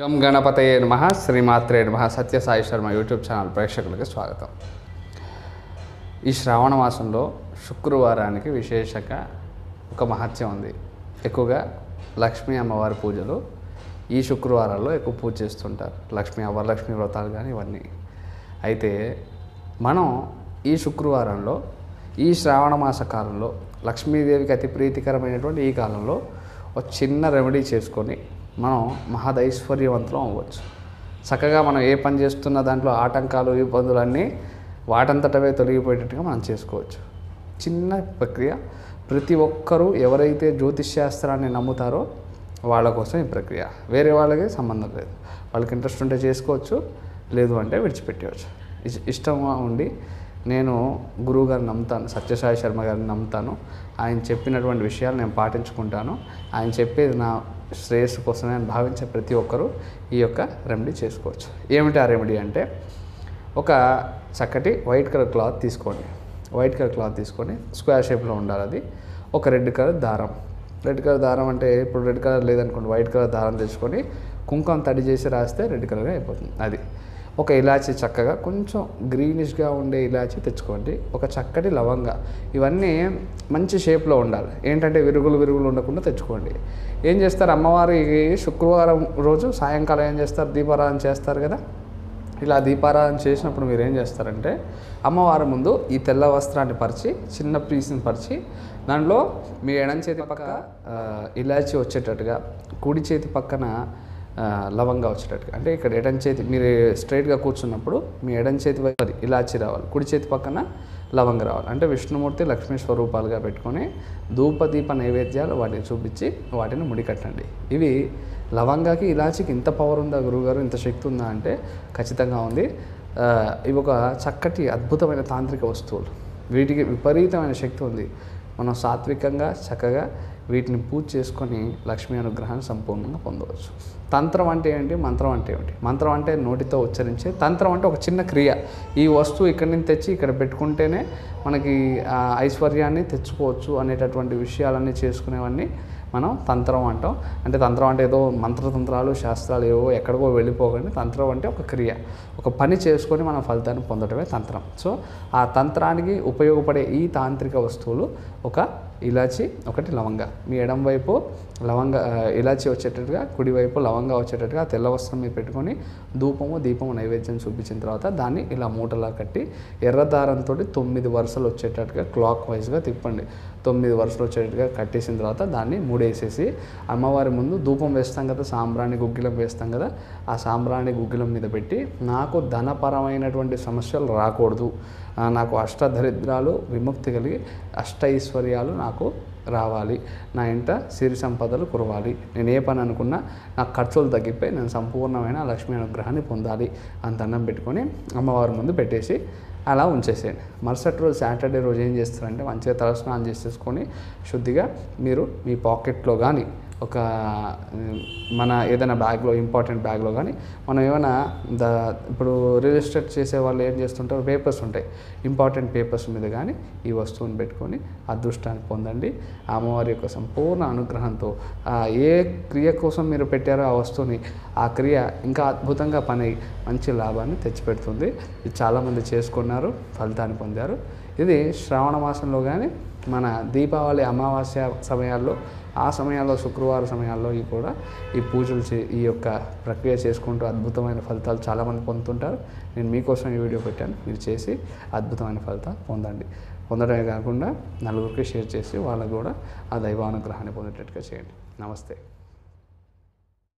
గం గణపతయే నమ శ్రీమాత్రే నమ సత్యసాయి శర్మ యూట్యూబ్ ఛానల్ ప్రేక్షకులకి స్వాగతం. ఈ శ్రావణ మాసంలో శుక్రవారానికి విశేషంగా ఒక మహత్యం ఉంది. ఎక్కువగా లక్ష్మీ అమ్మవారి పూజలు ఈ శుక్రవారాల్లో ఎక్కువ పూజ చేస్తుంటారు. లక్ష్మీ వరలక్ష్మి వ్రతాలు కానీ ఇవన్నీ. అయితే మనం ఈ శుక్రవారంలో ఈ శ్రావణ మాస కాలంలో లక్ష్మీదేవికి అతి ప్రీతికరమైనటువంటి ఈ కాలంలో ఒక చిన్న రెమెడీ చేసుకొని మనం మహదైశ్వర్యవంతులం అవ్వచ్చు. చక్కగా మనం ఏ పని చేస్తున్న దాంట్లో ఆటంకాలు ఇబ్బందులు అన్నీ వాటంతటవే తొలగిపోయేటట్టుగా మనం చేసుకోవచ్చు. చిన్న ప్రక్రియ. ప్రతి ఒక్కరూ ఎవరైతే జ్యోతిష్ శాస్త్రాన్ని నమ్ముతారో వాళ్ళ కోసం ఈ ప్రక్రియ. వేరే వాళ్ళకి సంబంధం లేదు. వాళ్ళకి ఇంట్రెస్ట్ ఉంటే చేసుకోవచ్చు లేదు అంటే విడిచిపెట్టవచ్చు ఇష్టంగా ఉండి నేను గురువు గారిని నమ్ముతాను సత్యసాయి శర్మ గారిని నమ్ముతాను. ఆయన చెప్పినటువంటి విషయాలు నేను పాటించుకుంటాను. ఆయన చెప్పేది నా శ్రేయస్సు కోసమే అని భావించే ప్రతి ఒక్కరూ ఈ యొక్క రెమెడీ చేసుకోవచ్చు. ఏమిటి ఆ రెమెడీ అంటే ఒక చక్కటి వైట్ కలర్ క్లాత్ తీసుకోండి. వైట్ కలర్ క్లాత్ తీసుకొని స్క్వేర్ షేప్లో ఉండాలి అది. ఒక రెడ్ కలర్ దారం. రెడ్ కలర్ దారం అంటే ఇప్పుడు రెడ్ కలర్ లేదనుకోండి వైట్ కలర్ దారం తెచ్చుకొని కుంకుమ తడి చేసి రాస్తే రెడ్ కలర్గా అయిపోతుంది. అది. ఒక ఇలాచీ చక్కగా కొంచెం గ్రీనిష్గా ఉండే ఇలాచీ తెచ్చుకోండి. ఒక చక్కటి లవంగ. ఇవన్నీ మంచి షేప్లో ఉండాలి. ఏంటంటే విరుగులు విరుగులు ఉండకుండా తెచ్చుకోండి. ఏం చేస్తారు? అమ్మవారి శుక్రవారం రోజు సాయంకాలం ఏం చేస్తారు? దీపారాధన చేస్తారు కదా? ఇలా దీపారాధన చేసినప్పుడు మీరు ఏం చేస్తారంటే అమ్మవారి ముందు ఈ తెల్ల వస్త్రాన్ని పరిచి చిన్న పీస్ని పరిచి దాంట్లో మీ ఎడం చేతి పక్క ఇలాచి వచ్చేటట్టుగా కుడి చేతి పక్కన లవంగా వచ్చేటట్టుగా. అంటే ఇక్కడ ఎడం చేతి మీరు స్ట్రైట్గా కూర్చున్నప్పుడు మీ ఎడం చేతి వైపు అది ఇలాచి రావాలి. కుడి చేతి పక్కన లవంగ రావాలి. అంటే విష్ణుమూర్తి లక్ష్మీ స్వరూపాలుగా పెట్టుకొని ధూపదీప నైవేద్యాలు వాటిని చూపించి వాటిని ముడికట్టండి ఇవి లవంగాకి ఇలాచికి ఇంత పవర్ ఉందా గురువుగారు? ఇంత శక్తి ఉందా అంటే ఖచ్చితంగా ఉంది. ఇవి ఒక చక్కటి అద్భుతమైన తాంత్రిక వస్తువులు. వీటికి విపరీతమైన శక్తి ఉంది. మనం సాత్వికంగా చక్కగా వీటిని పూజ చేసుకొని లక్ష్మీ అనుగ్రహాన్ని సంపూర్ణంగా పొందవచ్చు. తంత్రం అంటే ఏంటి? మంత్రం అంటే ఏమిటి? మంత్రం అంటే నోటితో ఉచ్చరించే తంత్రం అంటే ఒక చిన్న క్రియ. ఈ వస్తువు ఇక్కడి నుంచి తెచ్చి ఇక్కడ పెట్టుకుంటేనే మనకి ఐశ్వర్యాన్ని తెచ్చుకోవచ్చు అనేటటువంటి విషయాలన్నీ చేసుకునేవన్నీ మనం తంత్రం అంటాం. అంటే తంత్రం అంటే ఏదో మంత్రతంత్రాలు శాస్త్రాలు ఏవో ఎక్కడికో వెళ్ళిపోకండి. తంత్రం అంటే ఒక క్రియ. ఒక పని చేసుకొని మనం ఫలితాన్ని పొందడమే తంత్రం. సో ఆ తంత్రానికి ఉపయోగపడే ఈ తాంత్రిక వస్తువులు ఒక ఇలాచి ఒకటి లవంగ. మీ ఎడం వైపు లవంగ ఇలాచి వచ్చేటట్టుగా కుడివైపు లవంగా వచ్చేటట్టుగా తెల్ల వస్త్రం మీద పెట్టుకొని ధూపము దీపము నైవేద్యం చూపించిన తర్వాత దాన్ని ఇలా మూటలా కట్టి ఎర్ర దారంతో తొమ్మిది వరుసలు వచ్చేటట్టుగా క్లాక్ వైజ్గా తిప్పండి. తొమ్మిది వరుసలు వచ్చేటట్టుగా కట్టేసిన తర్వాత దాన్ని మూడేసేసి అమ్మవారి ముందు ధూపం వేస్తాం కదా సాంబ్రాణి గుగ్గిలం వేస్తాం కదా ఆ సాంబ్రాణి గుగ్గిలం మీద పెట్టి నాకు ధనపరమైనటువంటి సమస్యలు రాకూడదు. నాకు అష్టదరిద్రాలు విముక్తి కలిగి అష్ట ఐశ్వర్యాలు నాకు రావాలి. నా ఇంట సిరి సంపదలు కురవాలి. నేను ఏ పని అనుకున్నా నాకు ఖర్చులు తగ్గిపోయి నేను సంపూర్ణమైన లక్ష్మీ అనుగ్రహాన్ని పొందాలి అంత అన్నం పెట్టుకొని అమ్మవారి ముందు పెట్టేసి అలా ఉంచేసేయండి మరుసటి రోజు సాటర్డే రోజు ఏం చేస్తారంటే మంచిగా తలస్నానం చేసేసుకొని శుద్ధిగా మీరు మీ పాకెట్లో కానీ ఒక మన ఏదైనా బ్యాగ్లో ఇంపార్టెంట్ బ్యాగ్లో కానీ మనం ఏమైనా ద ఇప్పుడు రియల్ ఎస్టేట్ చేసే వాళ్ళు ఏం చేస్తుంటారు? పేపర్స్ ఉంటాయి. ఇంపార్టెంట్ పేపర్స్ మీద కానీ ఈ వస్తువుని పెట్టుకొని అదృష్టాన్ని పొందండి. అమ్మవారి యొక్క సంపూర్ణ అనుగ్రహంతో ఏ క్రియ కోసం మీరు పెట్టారో ఆ వస్తువుని ఆ క్రియ ఇంకా అద్భుతంగా పని మంచి లాభాన్ని తెచ్చిపెడుతుంది. ఇది చాలామంది చేసుకున్నారు ఫలితాన్ని పొందారు. ఇది శ్రావణ మాసంలో కానీ మన దీపావళి అమావాస్య సమయాల్లో ఆ సమయాల్లో శుక్రవారం సమయాల్లో ఈ కూడా ఈ పూజలు చే ఈ యొక్క ప్రక్రియ చేసుకుంటూ అద్భుతమైన ఫలితాలు చాలామంది పొందుతుంటారు. నేను మీకోసం ఈ వీడియో పెట్టాను. మీరు చేసి అద్భుతమైన ఫలితాలు పొందండి. పొందడమే కాకుండా నలుగురికి షేర్ చేసి వాళ్ళకు కూడా ఆ దైవానుగ్రహాన్ని పొందేటట్టుగా చేయండి. నమస్తే.